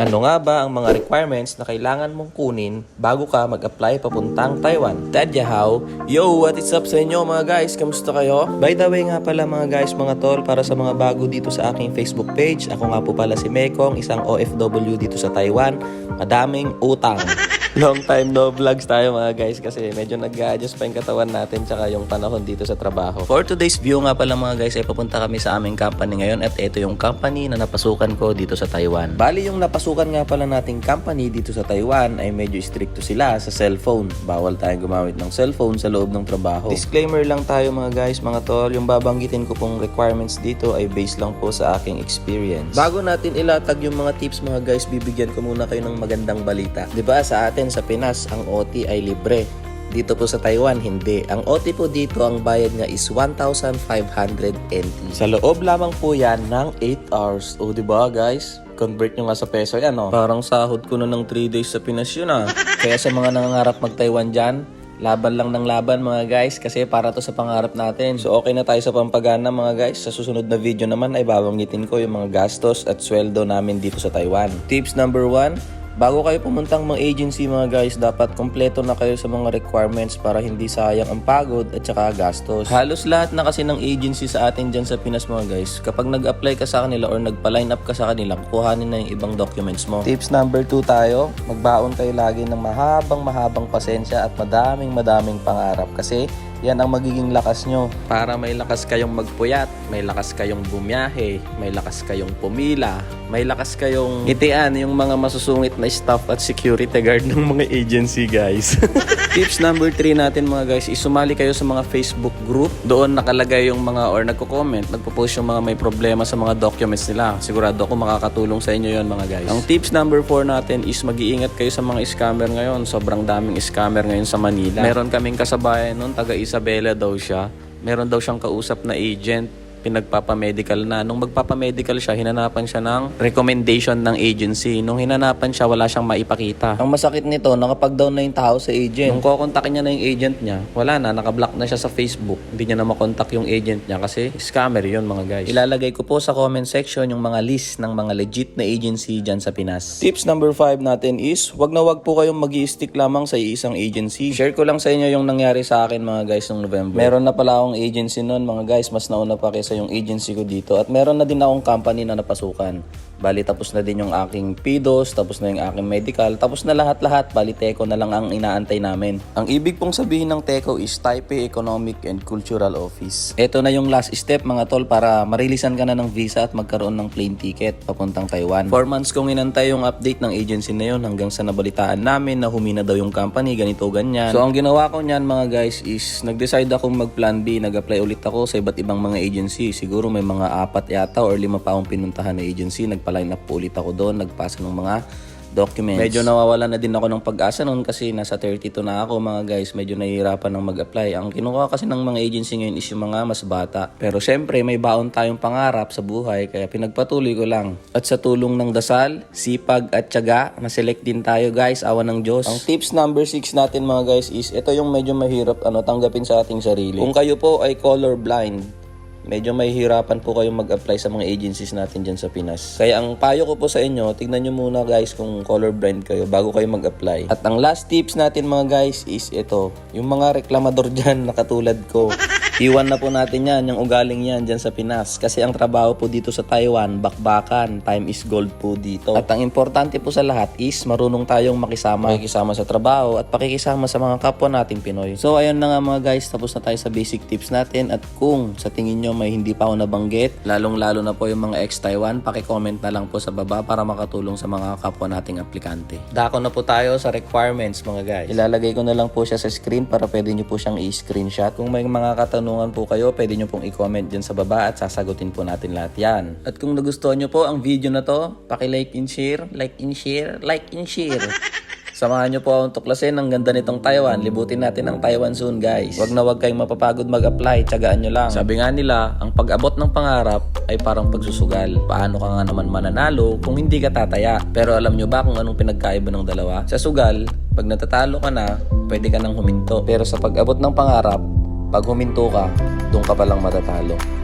Ano nga ba ang mga requirements na kailangan mong kunin bago ka mag-apply papuntang Taiwan? Tadya how? Yo, what is up sa inyo mga guys? Kamusta kayo? By the way nga pala mga guys, mga tol, para sa mga bago dito sa aking Facebook page, ako nga po pala si Mekong, isang OFW dito sa Taiwan. Madaming utang. Long time no vlogs tayo mga guys kasi medyo nag-adjust pa yung katawan natin tsaka yung panahon dito sa trabaho. For today's view nga pala mga guys ay papunta kami sa aming company ngayon at ito yung company na napasukan ko dito sa Taiwan. Bali yung napasukan nga pala nating company dito sa Taiwan ay medyo stricto sila sa cellphone. Bawal tayong gumamit ng cellphone sa loob ng trabaho. Disclaimer lang tayo mga guys, mga tol, yung babanggitin ko pong requirements dito ay based lang po sa aking experience. Bago natin ilatag yung mga tips mga guys, bibigyan ko muna kayo ng magandang balita. 'Di ba sa atin sa Pinas, ang OT ay libre. Dito po sa Taiwan, hindi. Ang OT po dito, ang bayad nga is 1,500 NT. Sa loob lamang po yan ng 8 hours. O, di ba guys? Convert nyo nga sa peso yan, no? Parang sahod ko na ng 3 days sa Pinas yun, ah. Kaya sa mga nangangarap mag-Taiwan dyan, Laban lang ng laban mga guys kasi para to sa pangarap natin. So okay na tayo sa pampagana mga guys. Sa susunod na video naman ay babanggitin ko yung mga gastos at sweldo namin dito sa Taiwan. Tips number 1, Bago kayo pumuntang mga agency mga guys, dapat kompleto na kayo sa mga requirements para hindi sayang ang pagod at saka gastos. Halos lahat na kasi ng agency sa atin dyan sa Pinas mga guys, kapag nag-apply ka sa kanila or nagpa-line up ka sa kanila, kuhanin na yung ibang documents mo. Tips number 2 tayo, magbaon kayo lagi ng mahabang mahabang pasensya at madaming madaming pangarap kasi yan ang magiging lakas nyo. Para may lakas kayong magpuyat, may lakas kayong bumiyahe, may lakas kayong pumila, may lakas kayong ngitian yung mga masusungit na staff at security guard ng mga agency guys. Tips number 3 natin mga guys is sumali kayo sa mga Facebook group. Doon nakalagay yung mga or nagko-comment, nagpo-post yung mga may problema sa mga documents nila. Sigurado ako makakatulong sa inyo yon mga guys. Ang tips number 4 natin is mag-iingat kayo sa mga scammer ngayon. Sobrang daming scammer ngayon sa Manila. Meron kaming kasabayan noon, taga Isabela daw siya. Meron daw siyang kausap na agent pinagpapamedical na. Nung magpapamedical siya, hinanapan siya ng recommendation ng agency. Nung hinanapan siya, wala siyang maipakita. Ang masakit nito, nakapag-down na yung tao sa agent. Nung kukontakin niya na yung agent niya, wala na, nakablock na siya sa Facebook. Hindi niya na makontak yung agent niya kasi scammer yun mga guys. Ilalagay ko po sa comment section yung mga list ng mga legit na agency dyan sa Pinas. Tips number 5 natin is, wag na wag po kayong mag stick lamang sa isang agency. Share ko lang sa inyo yung nangyari sa akin mga guys noong November. Meron na pala akong agency noon mga guys, mas nauna pa kaysa yung agency ko dito. At meron na din akong company na napasukan. Bali, tapos na din yung aking PIDOS, tapos na yung aking medical, tapos na lahat-lahat. Bali, TECO na lang ang inaantay namin. Ang ibig pong sabihin ng TECO is Taipei Economic and Cultural Office. Ito na yung last step mga tol para marilisan ka na ng visa at magkaroon ng plane ticket papuntang Taiwan. 4 months kong inantay yung update ng agency na yun hanggang sa nabalitaan namin na humina daw yung company, ganito, ganyan. So, ang ginawa ko niyan mga guys is nag-decide akong mag-plan B, nag-apply ulit ako sa iba't ibang mga agency. Siguro may mga apat yata or lima pa akong pinuntahan na agency. Nagpa-line up po ulit ako doon, nagpasa ng mga documents. Medyo nawawala na din ako ng pag-asa noon kasi nasa 32 na ako mga guys. Medyo nahihirapan ng mag-apply. Ang kinuha kasi ng mga agency ngayon is yung mga mas bata. Pero syempre may baon tayong pangarap sa buhay kaya pinagpatuloy ko lang. At sa tulong ng dasal, sipag at tiyaga, na-select din tayo guys. Awan ng Diyos. Ang tips number 6 natin mga guys is ito yung medyo mahirap ano, tanggapin sa ating sarili. Kung kayo po ay color blind, medyo may hirapan po kayong mag-apply sa mga agencies natin dyan sa Pinas. Kaya ang payo ko po sa inyo, tignan nyo muna guys kung colorblind kayo bago kayo mag-apply. At ang last tips natin mga guys is ito, yung mga reklamador dyan na katulad ko. Iwan na po natin yan, yung ugaling yan dyan sa Pinas. Kasi ang trabaho po dito sa Taiwan, bakbakan, time is gold po dito. At ang importante po sa lahat is marunong tayong makisama. Pakikisama sa trabaho at pakikisama sa mga kapwa nating Pinoy. So ayun na nga mga guys, tapos na tayo sa basic tips natin. At kung sa tingin nyo may hindi pa ako nabanggit, lalong lalo na po yung mga ex-Taiwan, pakicomment na lang po sa baba para makatulong sa mga kapwa nating aplikante. Dako na po tayo sa requirements mga guys. Ilalagay ko na lang po siya sa screen para pwede nyo po siyang i-screenshot. Kung may mga katanungan po kayo, pwede nyo pong i-comment dyan sa baba at sasagutin po natin lahat yan. At kung nagustuhan nyo po ang video na to, paki-like and share, like and share, like and share. Samahan nyo po akong tuklasin ang ganda nitong Taiwan. Libutin natin ang Taiwan soon, guys. Wag na wag kayong mapapagod mag-apply. Tsagaan nyo lang. Sabi nga nila, ang pag-abot ng pangarap ay parang pagsusugal. Paano ka nga naman mananalo kung hindi ka tataya? Pero alam nyo ba kung anong pinagkaiba ng dalawa? Sa sugal, pag natatalo ka na, pwede ka nang huminto. Pero sa pag-abot ng pangarap, pag huminto ka, doon ka palang matatalo.